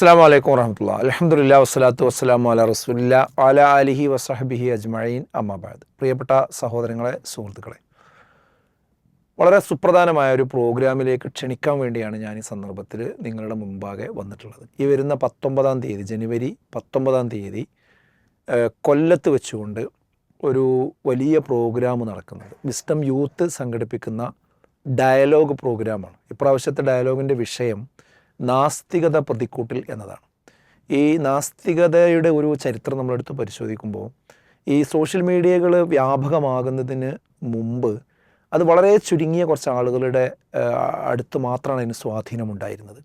അസ്സാം വലൈക്കും വറഹമുല്ല അലഹമുല്ല വസ്സലാത്തു വസ്സലാമു അല റസൂലില്ല അല അലിഹി വസഹബിഹി അജ്മഴീൻ അമ്മാബാദ് പ്രിയപ്പെട്ട സഹോദരങ്ങളെ സുഹൃത്തുക്കളെ വളരെ സുപ്രധാനമായ ഒരു പ്രോഗ്രാമിലേക്ക് ക്ഷണിക്കാൻ വേണ്ടിയാണ് ഞാൻ ഈ സന്ദർഭത്തിൽ നിങ്ങളുടെ മുമ്പാകെ വന്നിട്ടുള്ളത്. ഈ വരുന്ന പത്തൊമ്പതാം തീയതി ജനുവരി പത്തൊമ്പതാം തീയതി കൊല്ലത്ത് വെച്ചുകൊണ്ട് ഒരു വലിയ പ്രോഗ്രാം നടക്കുന്നത്. വിസ്റ്റം യൂത്ത് സംഘടിപ്പിക്കുന്ന ഡയലോഗ് പ്രോഗ്രാമാണ്. ഇപ്രാവശ്യത്തെ ഡയലോഗിന്റെ വിഷയം നാസ്തികത പ്രതിക്കൂട്ടിൽ എന്നതാണ്. ഈ നാസ്തികതയുടെ ഒരു ചരിത്രം നമ്മളെടുത്ത് പരിശോധിക്കുമ്പോൾ ഈ സോഷ്യൽ മീഡിയകൾ വ്യാപകമാകുന്നതിന് മുമ്പ് അത് വളരെ ചുരുങ്ങിയ കുറച്ച് ആളുകളുടെ അടുത്ത് മാത്രമാണ് അതിന് സ്വാധീനമുണ്ടായിരുന്നത്.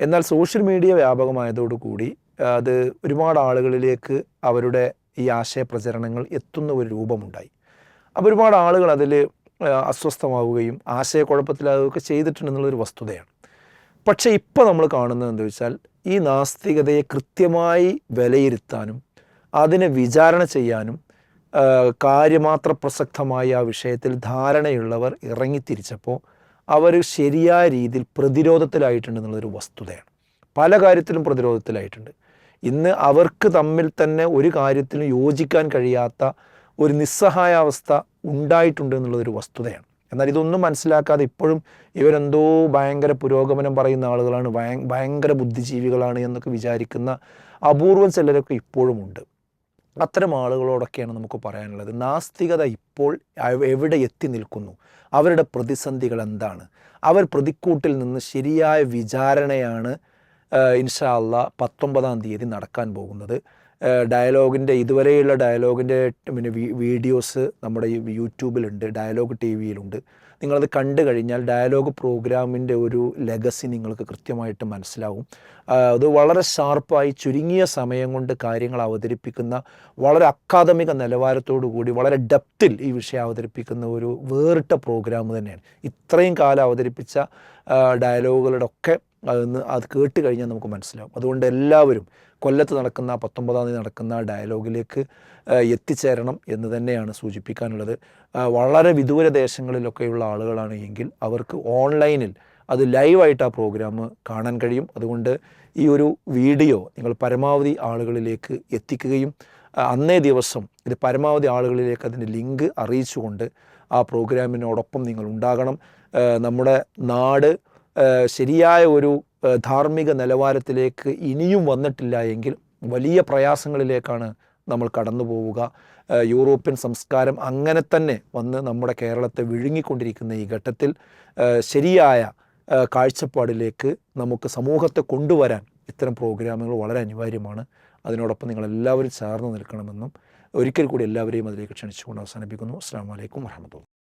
എന്നാൽ സോഷ്യൽ മീഡിയ വ്യാപകമായതോടുകൂടി അത് ഒരുപാട് ആളുകളിലേക്ക് അവരുടെ ഈ ആശയപ്രചരണങ്ങൾ എത്തുന്ന ഒരു രൂപമുണ്ടായി. അപ്പോൾ ഒരുപാട് ആളുകൾ അതിൽ അസ്വസ്ഥമാവുകയും ആശയക്കുഴപ്പത്തിലാവുകയൊക്കെ ചെയ്തിട്ടുണ്ടെന്നുള്ളൊരു വസ്തുതയാണ്. പക്ഷേ ഇപ്പോൾ നമ്മൾ കാണുന്നത് എന്താ വെച്ചാൽ ഈ നാസ്തികതയെ കൃത്യമായി വിലയിരുത്താനും അതിനെ വിചാരണ ചെയ്യാനും കാര്യമാത്ര പ്രസക്തമായ ആ വിഷയത്തിൽ ധാരണയുള്ളവർ ഇറങ്ങിത്തിരിച്ചപ്പോൾ അവർ ശരിയായ രീതിയിൽ പ്രതിരോധത്തിലായിട്ടുണ്ട് എന്നുള്ളൊരു വസ്തുതയാണ്. പല കാര്യത്തിലും പ്രതിരോധത്തിലായിട്ടുണ്ട്. ഇന്ന് അവർക്ക് തമ്മിൽ തന്നെ ഒരു കാര്യത്തിലും യോജിക്കാൻ കഴിയാത്ത ഒരു നിസ്സഹായാവസ്ഥ ഉണ്ടായിട്ടുണ്ട് എന്നുള്ളതൊരു വസ്തുതയാണ്. എന്നാൽ ഇതൊന്നും മനസ്സിലാക്കാതെ ഇപ്പോഴും ഇവരെന്തോ ഭയങ്കര പുരോഗമനം പറയുന്ന ആളുകളാണ് ഭയ- ഭയങ്കര ബുദ്ധിജീവികളാണ് എന്നൊക്കെ വിചാരിക്കുന്ന അപൂർവം ചിലരൊക്കെ ഇപ്പോഴും ഉണ്ട് അത്തരം ആളുകളോടൊക്കെയാണ് നമുക്ക് പറയാനുള്ളത്. നാസ്തികത ഇപ്പോൾ എവിടെ എത്തി നിൽക്കുന്നു? അവരുടെ പ്രതിസന്ധികൾ എന്താണ്? അവർ പ്രതിക്കൂട്ടിൽ നിന്ന് ശരിയായ വിചാരണയാണ് ഇൻഷാല്ല പത്തൊമ്പതാം തീയതി നടക്കാൻ പോകുന്നത്. ഡയലോഗിന്റെ ഇതുവരെയുള്ള ഡയലോഗിന്റെ പിന്നെ വീഡിയോസ് നമ്മുടെ യൂട്യൂബിലുണ്ട് ഡയലോഗ് ടി വിയിലുണ്ട് നിങ്ങളത് കണ്ടു കഴിഞ്ഞാൽ ഡയലോഗ് പ്രോഗ്രാമിന്റെ ഒരു ലെഗസി നിങ്ങൾക്ക് കൃത്യമായിട്ട് മനസ്സിലാവും. അത് വളരെ ഷാർപ്പായി ചുരുങ്ങിയ സമയം കൊണ്ട് കാര്യങ്ങൾ അവതരിപ്പിക്കുന്ന വളരെ അക്കാദമിക നിലവാരത്തോടു കൂടി വളരെ ഡെപ്തിൽ ഈ വിഷയം അവതരിപ്പിക്കുന്ന ഒരു വേറിട്ട പ്രോഗ്രാം തന്നെയാണ്. ഇത്രയും കാലം അവതരിപ്പിച്ച ഡയലോഗുകളുടെ ഒക്കെ അതൊന്ന് അത് കേട്ട് കഴിഞ്ഞാൽ നമുക്ക് മനസ്സിലാവും. അതുകൊണ്ട് എല്ലാവരും കൊല്ലത്ത് നടക്കുന്ന പത്തൊമ്പതാം തീയതി നടക്കുന്ന ഡയലോഗിലേക്ക് എത്തിച്ചേരണം എന്ന് തന്നെയാണ് സൂചിപ്പിക്കാനുള്ളത്. വളരെ വിദൂര ദേശങ്ങളിലൊക്കെയുള്ള ആളുകളാണ് എങ്കിൽ അവർക്ക് ഓൺലൈനിൽ അത് ലൈവായിട്ട് ആ പ്രോഗ്രാം കാണാൻ കഴിയും. അതുകൊണ്ട് ഈ ഒരു വീഡിയോ നിങ്ങൾ പരമാവധി ആളുകളിലേക്ക് എത്തിക്കുകയും അന്നേ ദിവസം ഇത് പരമാവധി ആളുകളിലേക്ക് അതിന്റെ ലിങ്ക് അറിയിച്ചുകൊണ്ട് ആ പ്രോഗ്രാമിനോടൊപ്പം നിങ്ങൾ ഉണ്ടാകണം. നമ്മുടെ നാട് ശരിയായ ഒരു ധാർമ്മിക നിലവാരത്തിലേക്ക് ഇനിയും വന്നിട്ടില്ല എങ്കിൽ വലിയ പ്രയാസങ്ങളിലേക്കാണ് നമ്മൾ കടന്നു പോവുക. യൂറോപ്യൻ സംസ്കാരം അങ്ങനെ തന്നെ വന്ന് നമ്മുടെ കേരളത്തെ വിഴുങ്ങിക്കൊണ്ടിരിക്കുന്ന ഈ ഘട്ടത്തിൽ ശരിയായ കാഴ്ചപ്പാടിലേക്ക് നമുക്ക് സമൂഹത്തെ കൊണ്ടുവരാൻ ഇത്തരം പ്രോഗ്രാമുകൾ വളരെ അനിവാര്യമാണ്. അതിനോടൊപ്പം നിങ്ങൾ എല്ലാവരും ചേർന്ന് നിൽക്കണമെന്നും ഒരിക്കൽ കൂടി എല്ലാവരെയും അതിലേക്ക് ക്ഷണിച്ചുകൊണ്ട് അവസാനിപ്പിക്കുന്നു. അസ്സാം വലൈക്കും വർഹമത്തുള്ള